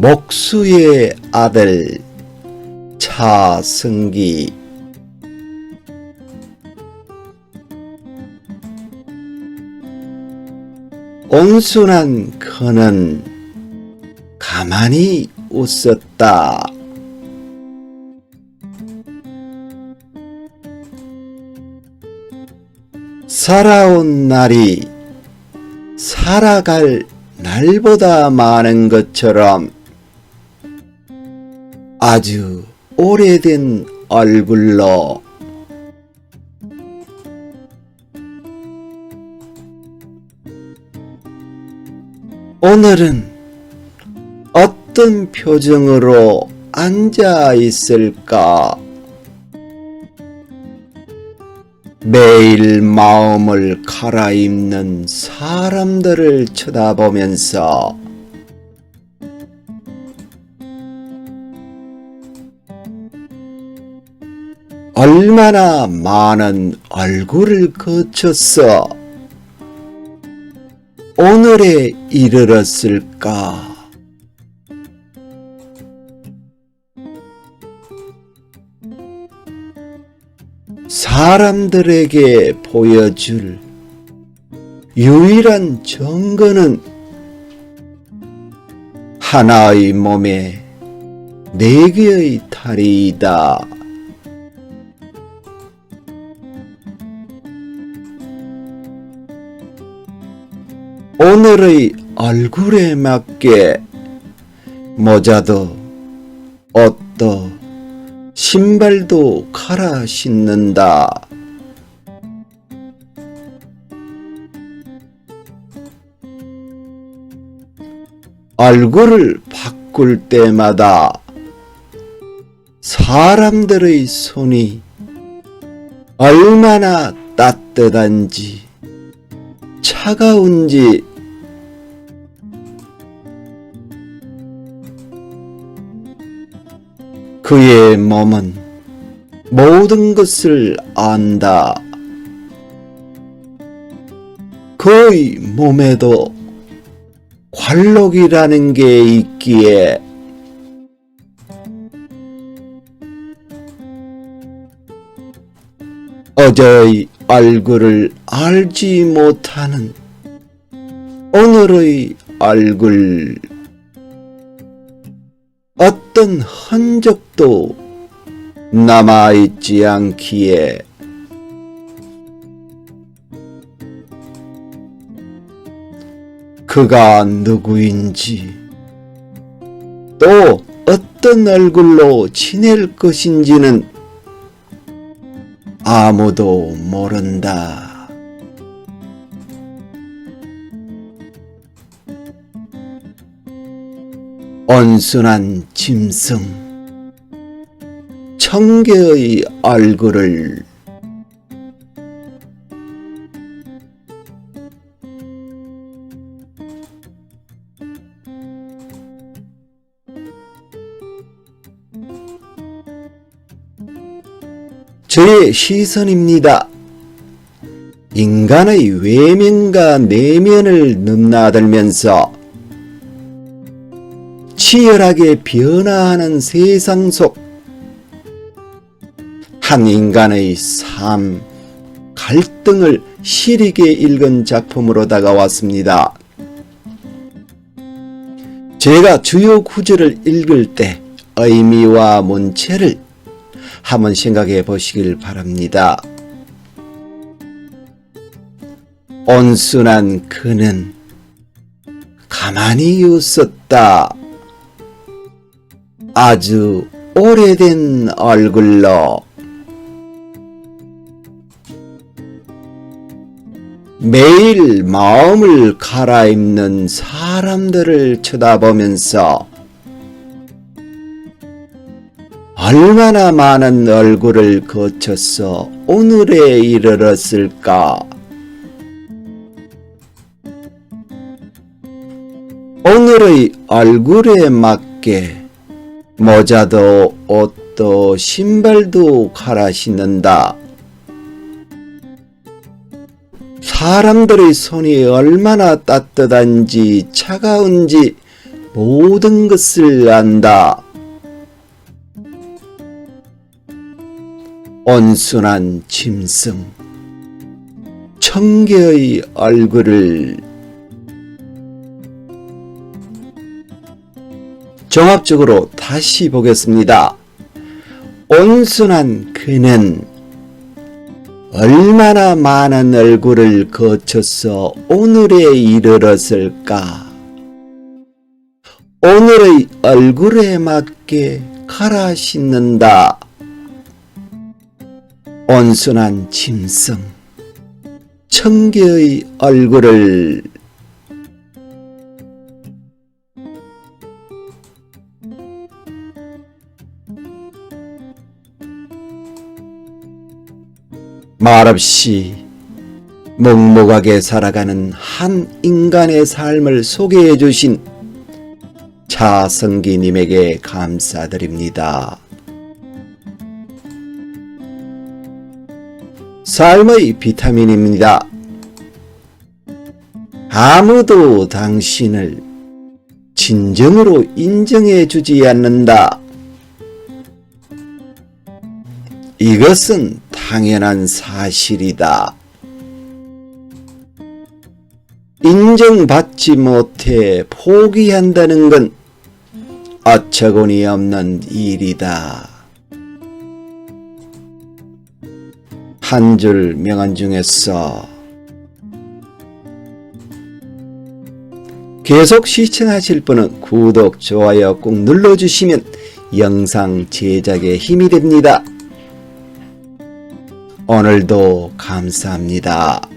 목수의 아들 차승기 온순한 그는 가만히 웃었다. 살아온 날이 살아갈 날보다 많은 것처럼 아주 오래된 얼굴로 오늘은 어떤 표정으로 앉아 있을까? 매일 마음을 갈아입는 사람들을 쳐다보면서 얼마나 많은 얼굴을 거쳤어 오늘에 이르렀을까? 사람들에게 보여줄 유일한 증거는 하나의 몸에 네 개의 다리이다. 오늘의 얼굴에 맞게 모자도 옷도 신발도 갈아 신는다. 얼굴을 바꿀 때마다 사람들의 손이 얼마나 따뜻한지 차가운지 그의 몸은 모든 것을 안다. 그의 몸에도 관록이라는 게 있기에 어제의 얼굴을 알지 못하는 오늘의 얼굴 어떤 흔적도 남아있지 않기에 그가 누구인지 또 어떤 얼굴로 지낼 것인지는 아무도 모른다. 온순한 짐승, 청개의 얼굴을 저의 시선입니다. 인간의 외면과 내면을 넘나들면서 치열하게 변화하는 세상 속 한 인간의 삶, 갈등을 시리게 읽은 작품으로 다가왔습니다. 제가 주요 구절을 읽을 때 의미와 문체를 한번 생각해 보시길 바랍니다. 온순한 그는 가만히 웃었다. 아주 오래된 얼굴로 매일 마음을 갈아입는 사람들을 쳐다보면서 얼마나 많은 얼굴을 거쳐서 오늘에 이르렀을까? 오늘의 얼굴에 맞게 모자도 옷도 신발도 갈아 신는다. 사람들의 손이 얼마나 따뜻한지 차가운지 모든 것을 안다. 온순한 짐승, 청개의 얼굴을 종합적으로 다시 보겠습니다. 온순한 그는 얼마나 많은 얼굴을 거쳐서 오늘에 이르렀을까? 오늘의 얼굴에 맞게 갈아 신는다. 온순한 짐승, 청개의 얼굴을 말없이 먹먹하게 살아가는 한 인간의 삶을 소개해 주신 차성기님에게 감사드립니다. 삶의 비타민입니다. 아무도 당신을 진정으로 인정해 주지 않는다. 이것은 당연한 사실이다. 인정받지 못해 포기한다는 건 어처구니 없는 일이다. 한 줄 명언 중에서 계속 시청하실 분은 구독, 좋아요 꼭 눌러주시면 영상 제작에 힘이 됩니다. 오늘도 감사합니다.